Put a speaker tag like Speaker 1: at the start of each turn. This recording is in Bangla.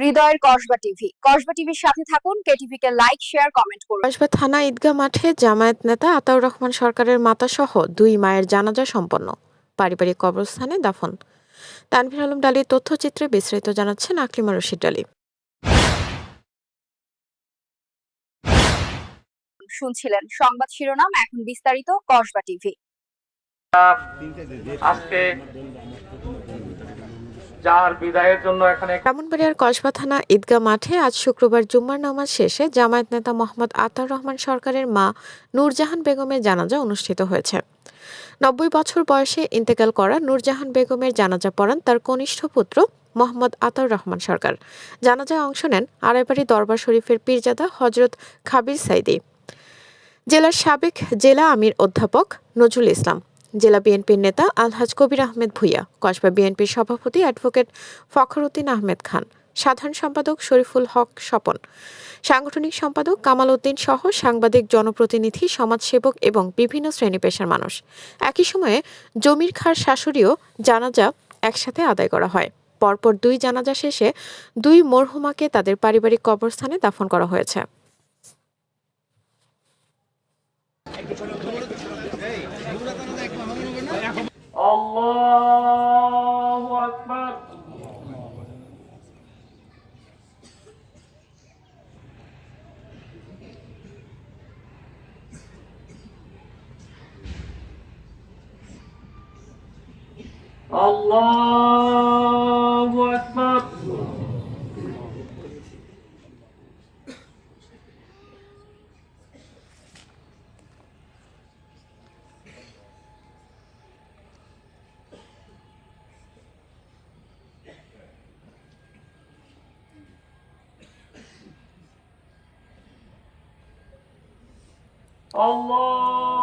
Speaker 1: হৃদয়ের কসবা টিভি। কসবা টিভির সাথে থাকুন কেটিভি কে লাইক শেয়ার কমেন্ট করুন।
Speaker 2: কসবা থানা ঈদগাহ মাঠে জামায়াত নেতা আতাউর রহমান সরকারের মাতাসহ দুই মায়ের জানাজা সম্পন্ন। পারিবারিক কবরস্থানে দাফন। তানভীর আলম ডালির তথ্যচিত্রে বিস্তারিত জানাচ্ছেন আকলিমা রশিদ ডালি।
Speaker 1: শুনছিলেন সংবাদ শিরোনাম এখন বিস্তারিত কসবা টিভি।
Speaker 3: আজকে যার
Speaker 2: ব্রাহ্মণবাড়িয়ার কসবা থানা ঈদগাহ মাঠে আজ শুক্রবার জুম্মার নামাজ শেষে জামায়াত নেতা মোহাম্মদ আতাউর রহমান সরকারের মা নূরজাহান বেগমের জানাজা অনুষ্ঠিত হয়েছে। নব্বই বছর বয়সে ইন্তেকাল করা নূরজাহান বেগমের জানাজা পড়ান তার কনিষ্ঠ পুত্র মোহাম্মদ আতাউর রহমান সরকার। জানাজায় অংশ নেন আড়াইবাড়ি দরবার শরীফের পীরজাদা হজরত খাবির সাইদি। জেলার সাবেক জেলা আমির অধ্যাপক নজরুল ইসলাম। জেলা বিএনপির নেতা আলহাজ কবির আহমেদ ভুইয়া, কসবা বিএনপির সভাপতি অ্যাডভোকেট ফখরউদ্দিন আহমেদ খান, সাধারণ সম্পাদক শরীফুল হক স্বপন, সাংগঠনিক সম্পাদক কামাল উদ্দিন সহ সাংবাদিক, জনপ্রতিনিধি, সমাজসেবক এবং বিভিন্ন শ্রেণি পেশার মানুষ। একই সময়ে জমির খার শাশুড়িও জানাজা একসাথে আদায় করা হয়। পরপর দুই জানাজা শেষে দুই মরহুমাকে তাদের পারিবারিক কবরস্থানে দাফন করা হয়েছে।
Speaker 3: আল্লাহু আকবার আল্লাহু